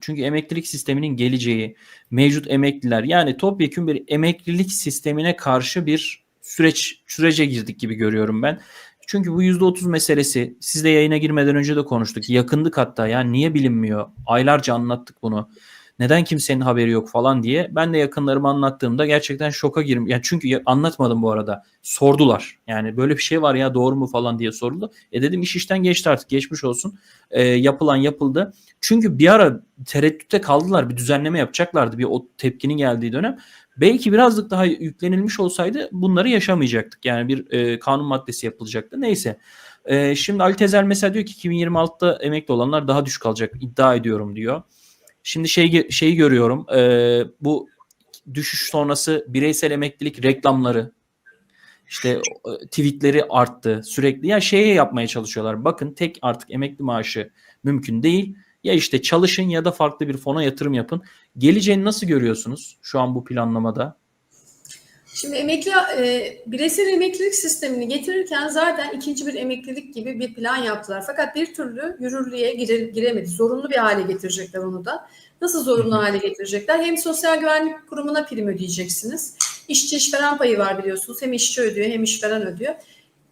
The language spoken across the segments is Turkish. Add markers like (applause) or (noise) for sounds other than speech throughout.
Çünkü emeklilik sisteminin geleceği, mevcut emekliler yani topyekun bir emeklilik sistemine karşı bir süreç sürece girdik gibi görüyorum ben. Çünkü bu %30 meselesi sizle yayına girmeden önce de konuştuk. Yakındık hatta yani niye bilinmiyor? Aylarca anlattık bunu. Neden kimsenin haberi yok falan diye. Ben de yakınlarıma anlattığımda gerçekten şoka girim. Yani çünkü anlatmadım bu arada. Sordular. Yani böyle bir şey var ya doğru mu falan diye soruldu. E dedim iş işten geçti artık geçmiş olsun. E, yapılan yapıldı. Çünkü bir ara tereddütte kaldılar. Bir düzenleme yapacaklardı bir o tepkinin geldiği dönem. Belki birazcık daha yüklenilmiş olsaydı bunları yaşamayacaktık. Yani bir e, kanun maddesi yapılacaktı. Neyse. E, şimdi Ali Tezel mesela diyor ki 2026'da emekli olanlar daha düşük alacak iddia ediyorum diyor. Şimdi şey şeyi görüyorum. E, bu düşüş sonrası bireysel emeklilik reklamları işte e, tweetleri arttı sürekli. Ya şeye yapmaya çalışıyorlar. Bakın tek artık emekli maaşı mümkün değil. Ya işte çalışın ya da farklı bir fona yatırım yapın. Geleceğini nasıl görüyorsunuz şu an bu planlamada? Şimdi emekli e, bireysel emeklilik sistemini getirirken zaten ikinci bir emeklilik gibi bir plan yaptılar. Fakat bir türlü yürürlüğe gire, giremedi. Zorunlu bir hale getirecekler onu da. Nasıl zorunlu hale getirecekler? Hem sosyal güvenlik kurumuna prim ödeyeceksiniz. İşçi işveren payı var biliyorsunuz. Hem işçi ödüyor hem işveren ödüyor.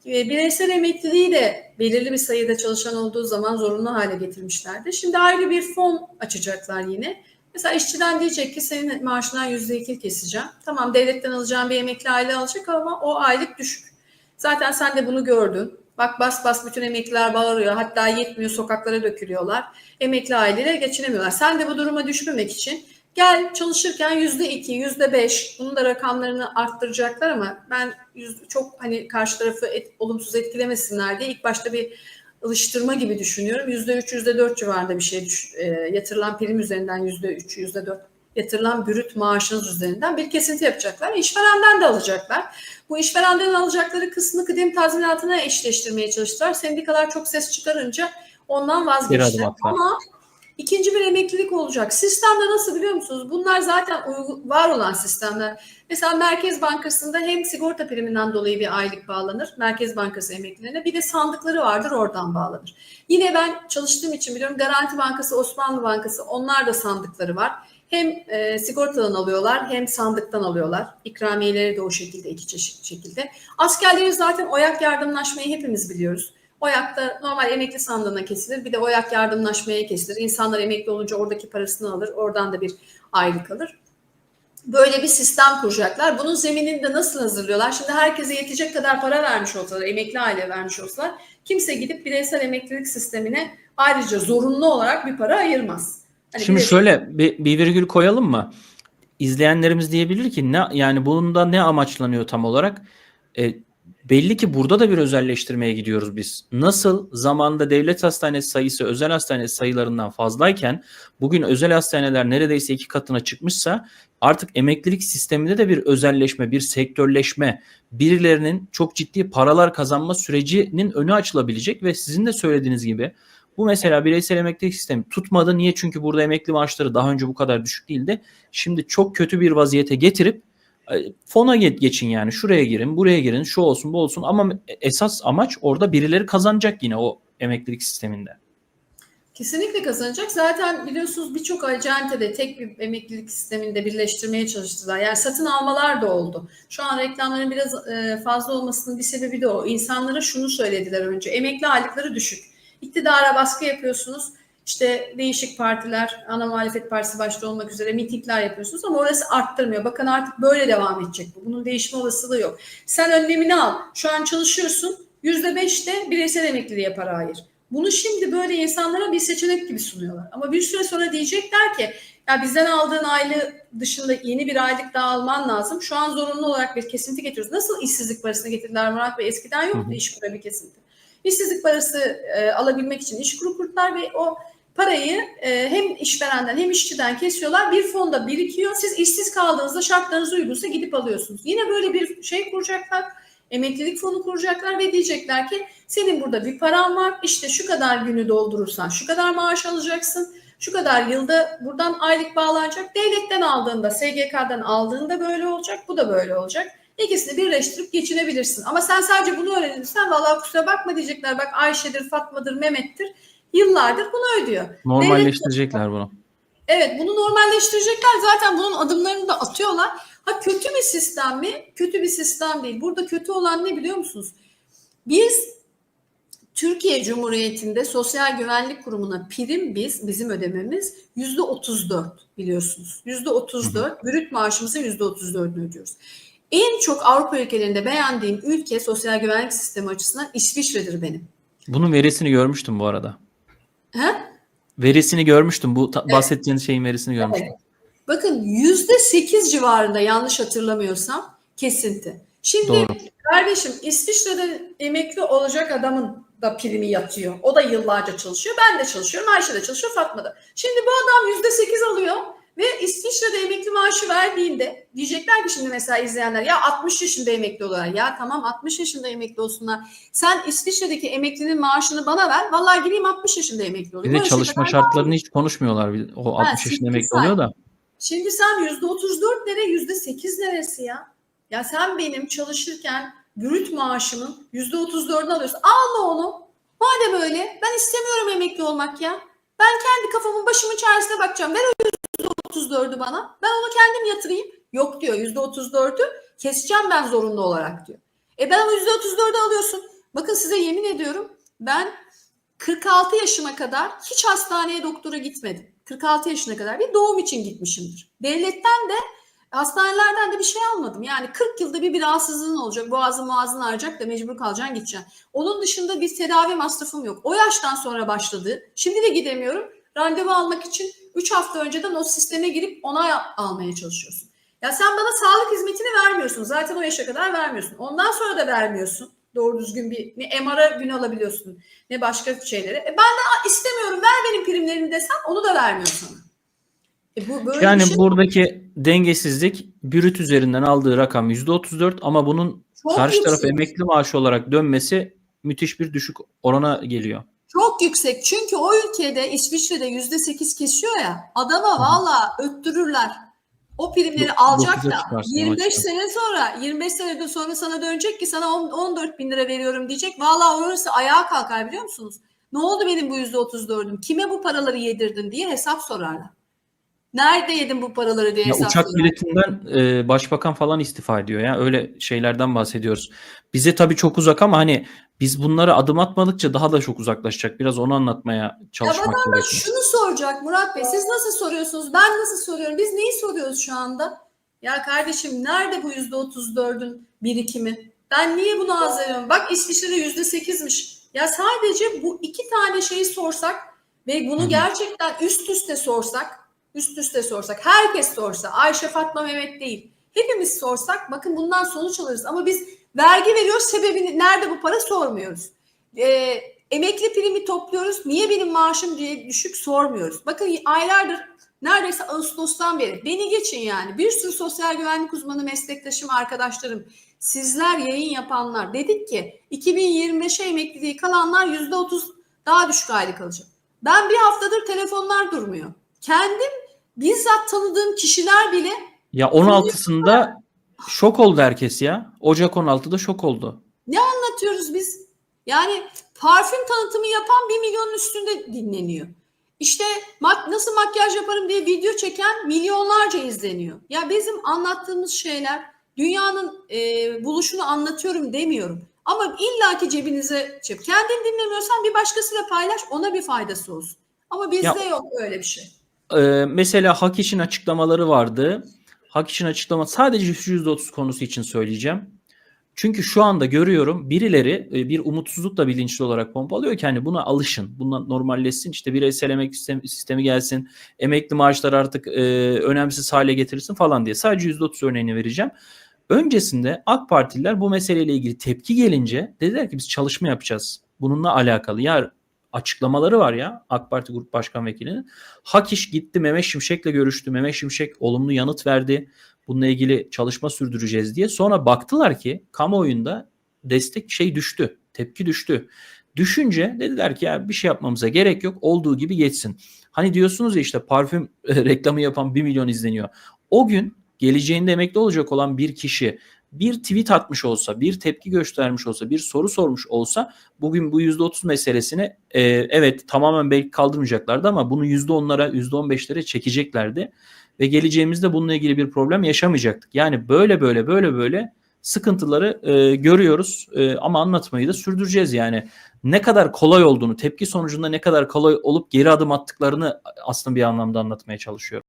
E, bireysel emekliliği de belirli bir sayıda çalışan olduğu zaman zorunlu hale getirmişlerdi. Şimdi ayrı bir fon açacaklar yine. Mesela işçiden diyecek ki senin maaşından yüzde iki keseceğim. Tamam devletten alacağım bir emekli aile alacak ama o aylık düşük. Zaten sen de bunu gördün. Bak bas bas bütün emekliler bağırıyor. Hatta yetmiyor sokaklara dökülüyorlar. Emekli aileler geçinemiyorlar. Sen de bu duruma düşmemek için gel çalışırken yüzde iki, yüzde beş bunun da rakamlarını arttıracaklar ama ben çok hani karşı tarafı et, olumsuz etkilemesinler diye ilk başta bir alıştırma gibi düşünüyorum. Yüzde üç, yüzde dört civarında bir şey düş, e, yatırılan prim üzerinden yüzde üç, yüzde dört yatırılan brüt maaşınız üzerinden bir kesinti yapacaklar. İşverenden de alacaklar. Bu işverenden alacakları kısmı kıdem tazminatına eşleştirmeye çalıştılar. Sendikalar çok ses çıkarınca ondan vazgeçtiler. Ama ikinci bir emeklilik olacak. Sistemde nasıl biliyor musunuz? Bunlar zaten var olan sistemler. Mesela Merkez Bankası'nda hem sigorta priminden dolayı bir aylık bağlanır. Merkez Bankası emeklilerine. Bir de sandıkları vardır oradan bağlanır. Yine ben çalıştığım için biliyorum Garanti Bankası, Osmanlı Bankası onlar da sandıkları var. Hem e, sigortadan alıyorlar hem sandıktan alıyorlar. İkramiyeleri de o şekilde iki çeşit şekilde. Askerlerin zaten oyak yardımlaşmayı hepimiz biliyoruz. Oyakta normal emekli sandığına kesilir. Bir de oyak yardımlaşmaya kesilir. İnsanlar emekli olunca oradaki parasını alır. Oradan da bir aylık alır. Böyle bir sistem kuracaklar. Bunun zeminini de nasıl hazırlıyorlar? Şimdi herkese yetecek kadar para vermiş olsalar, emekli aile vermiş olsalar kimse gidip bireysel emeklilik sistemine ayrıca zorunlu olarak bir para ayırmaz. Hani Şimdi bireysel... şöyle bir, bir virgül koyalım mı? İzleyenlerimiz diyebilir ki ne yani bunda ne amaçlanıyor tam olarak? E, belli ki burada da bir özelleştirmeye gidiyoruz biz. Nasıl zamanda devlet hastanesi sayısı özel hastane sayılarından fazlayken bugün özel hastaneler neredeyse iki katına çıkmışsa artık emeklilik sisteminde de bir özelleşme, bir sektörleşme, birilerinin çok ciddi paralar kazanma sürecinin önü açılabilecek ve sizin de söylediğiniz gibi bu mesela bireysel emeklilik sistemi tutmadı. Niye? Çünkü burada emekli maaşları daha önce bu kadar düşük değildi. Şimdi çok kötü bir vaziyete getirip fona geçin yani şuraya girin buraya girin şu olsun bu olsun ama esas amaç orada birileri kazanacak yine o emeklilik sisteminde. Kesinlikle kazanacak. Zaten biliyorsunuz birçok acentede tek bir emeklilik sisteminde birleştirmeye çalıştılar. Yani satın almalar da oldu. Şu an reklamların biraz fazla olmasının bir sebebi de o. İnsanlara şunu söylediler önce. Emekli aylıkları düşük. İktidara baskı yapıyorsunuz işte değişik partiler, ana muhalefet partisi başta olmak üzere mitingler yapıyorsunuz ama orası arttırmıyor. Bakın artık böyle devam edecek bu. Bunun değişme olasılığı yok. Sen önlemini al. Şu an çalışıyorsun. Yüzde beş de bireysel emekliliğe para ayır. Bunu şimdi böyle insanlara bir seçenek gibi sunuyorlar. Ama bir süre sonra diyecekler ki ya bizden aldığın aylık dışında yeni bir aylık daha alman lazım. Şu an zorunlu olarak bir kesinti getiriyoruz. Nasıl işsizlik parasını getirdiler Murat Bey? Eskiden yoktu iş kura bir kesinti. İşsizlik parası e, alabilmek için iş kuru kurdular ve o parayı e, hem işverenden hem işçiden kesiyorlar. Bir fonda birikiyor. Siz işsiz kaldığınızda şartlarınız uygunsa gidip alıyorsunuz. Yine böyle bir şey kuracaklar. Emeklilik fonu kuracaklar ve diyecekler ki senin burada bir paran var. İşte şu kadar günü doldurursan şu kadar maaş alacaksın. Şu kadar yılda buradan aylık bağlanacak. Devletten aldığında, SGK'dan aldığında böyle olacak. Bu da böyle olacak. İkisini birleştirip geçinebilirsin. Ama sen sadece bunu öğrenirsen vallahi kusura bakma diyecekler. Bak Ayşe'dir, Fatma'dır, Mehmet'tir Yıllardır bunu ödüyor. Normalleştirecekler bunu. Evet bunu normalleştirecekler. Zaten bunun adımlarını da atıyorlar. Ha kötü bir sistem mi? Kötü bir sistem değil. Burada kötü olan ne biliyor musunuz? Biz Türkiye Cumhuriyeti'nde Sosyal Güvenlik Kurumu'na prim biz, bizim ödememiz yüzde 34 biliyorsunuz. Yüzde 34, brüt maaşımızın yüzde 34'ünü ödüyoruz. En çok Avrupa ülkelerinde beğendiğim ülke sosyal güvenlik sistemi açısından İsviçre'dir benim. Bunun verisini görmüştüm bu arada. He? Verisini görmüştüm. Bu ta- bahsettiğiniz şeyin verisini görmüştüm. Bakın yüzde sekiz civarında yanlış hatırlamıyorsam kesinti. Şimdi Doğru. kardeşim İsviçre'de emekli olacak adamın da primi yatıyor. O da yıllarca çalışıyor. Ben de çalışıyorum. Ayşe de çalışıyor. Fatma da. Şimdi bu adam yüzde sekiz alıyor ve İsviçre'de emekli maaşı verdiğinde diyecekler ki şimdi mesela izleyenler ya 60 yaşında emekli oluyorlar. Ya tamam 60 yaşında emekli olsunlar. Sen İsviçre'deki emeklinin maaşını bana ver. Vallahi gideyim 60 yaşında emekli olayım. Bir de çalışma şartlarını hiç konuşmuyorlar. O 60 yaşında emekli saat. oluyor da. Şimdi sen yüzde 34 nere yüzde 8 neresi ya? Ya sen benim çalışırken brüt maaşımın yüzde 34'ünü alıyorsun. Alma onu. Madem öyle ben istemiyorum emekli olmak ya. Ben kendi kafamın başımın çaresine bakacağım. Ver o 34'ü bana. Ben onu kendim yatırayım. Yok diyor yüzde 34'ü keseceğim ben zorunlu olarak diyor. E ben o yüzde 34'ü alıyorsun. Bakın size yemin ediyorum ben 46 yaşıma kadar hiç hastaneye doktora gitmedim. 46 yaşına kadar bir doğum için gitmişimdir. Devletten de hastanelerden de bir şey almadım. Yani 40 yılda bir bir rahatsızlığın olacak. Boğazın boğazın ağrıyacak da mecbur kalacaksın gideceksin. Onun dışında bir tedavi masrafım yok. O yaştan sonra başladı. Şimdi de gidemiyorum. Randevu almak için 3 hafta önceden o sisteme girip onay almaya çalışıyorsun. Ya sen bana sağlık hizmetini vermiyorsun. Zaten o yaşa kadar vermiyorsun. Ondan sonra da vermiyorsun. Doğru düzgün bir ne MR'a gün alabiliyorsun ne başka şeylere. E ben de "Aa, istemiyorum ver benim primlerimi desem onu da vermiyor sana. E bu böyle Yani şey buradaki dengesizlik brüt üzerinden aldığı rakam %34 ama bunun çok karşı taraf yüksek. emekli maaşı olarak dönmesi müthiş bir düşük orana geliyor. Çok yüksek. Çünkü o ülkede İsviçre'de yüzde sekiz kesiyor ya adama valla öttürürler. O primleri Dok- alacak da çıkarsın 25 maçta. sene sonra 25 sene sonra sana dönecek ki sana on- 14 bin lira veriyorum diyecek. Valla orası ayağa kalkar biliyor musunuz? Ne oldu benim bu yüzde 34'üm? Kime bu paraları yedirdin diye hesap sorarlar. Nerede yedin bu paraları diye Ya uçak biletinden e, başbakan falan istifa ediyor ya öyle şeylerden bahsediyoruz. Bize tabii çok uzak ama hani biz bunlara adım atmadıkça daha da çok uzaklaşacak. Biraz onu anlatmaya çalışmak vatandaş gerekiyor. Şunu soracak Murat Bey siz nasıl soruyorsunuz ben nasıl soruyorum biz neyi soruyoruz şu anda? Ya kardeşim nerede bu yüzde otuz dördün birikimi? Ben niye bunu az veriyorum? Bak İsviçre'de yüzde sekizmiş. Ya sadece bu iki tane şeyi sorsak ve bunu gerçekten üst üste sorsak, üst üste sorsak, herkes sorsa, Ayşe Fatma Mehmet değil, hepimiz sorsak bakın bundan sonuç alırız. Ama biz vergi veriyoruz sebebini nerede bu para sormuyoruz. Ee, emekli primi topluyoruz. Niye benim maaşım diye düşük sormuyoruz. Bakın aylardır neredeyse Ağustos'tan beri beni geçin yani bir sürü sosyal güvenlik uzmanı meslektaşım arkadaşlarım sizler yayın yapanlar dedik ki 2025'e emekliliği kalanlar %30 daha düşük aylık alacak. Ben bir haftadır telefonlar durmuyor. Kendim bizzat tanıdığım kişiler bile Ya 16'sında şok oldu herkes ya. Ocak 16'da şok oldu. anlatıyoruz biz. Yani parfüm tanıtımı yapan bir milyonun üstünde dinleniyor. İşte mak nasıl makyaj yaparım diye video çeken milyonlarca izleniyor. Ya bizim anlattığımız şeyler dünyanın e, buluşunu anlatıyorum demiyorum. Ama illaki cebinize çek. Kendin dinlemiyorsan bir başkasıyla paylaş ona bir faydası olsun. Ama bizde Ya- yok öyle bir şey. Ee, mesela Hak İş'in açıklamaları vardı. Hak İş'in açıklama sadece şu %30 konusu için söyleyeceğim. Çünkü şu anda görüyorum birileri e, bir umutsuzlukla bilinçli olarak pompalıyor ki hani buna alışın. Bundan normalleşsin. işte bireysel emek sistemi gelsin. Emekli maaşlar artık e, önemsiz hale getirilsin falan diye. Sadece %30 örneğini vereceğim. Öncesinde AK Partililer bu meseleyle ilgili tepki gelince dediler ki biz çalışma yapacağız. Bununla alakalı. Ya açıklamaları var ya AK Parti Grup Başkan Vekilinin. Hak iş gitti Mehmet Şimşek'le görüştü. Mehmet Şimşek olumlu yanıt verdi. Bununla ilgili çalışma sürdüreceğiz diye. Sonra baktılar ki kamuoyunda destek şey düştü. Tepki düştü. Düşünce dediler ki ya bir şey yapmamıza gerek yok. Olduğu gibi geçsin. Hani diyorsunuz ya işte parfüm (laughs) reklamı yapan 1 milyon izleniyor. O gün geleceğinde emekli olacak olan bir kişi bir tweet atmış olsa, bir tepki göstermiş olsa, bir soru sormuş olsa bugün bu %30 meselesini e, evet tamamen belki kaldırmayacaklardı ama bunu %10'lara, %15'lere çekeceklerdi ve geleceğimizde bununla ilgili bir problem yaşamayacaktık. Yani böyle böyle böyle böyle sıkıntıları e, görüyoruz e, ama anlatmayı da sürdüreceğiz yani. Ne kadar kolay olduğunu, tepki sonucunda ne kadar kolay olup geri adım attıklarını aslında bir anlamda anlatmaya çalışıyorum.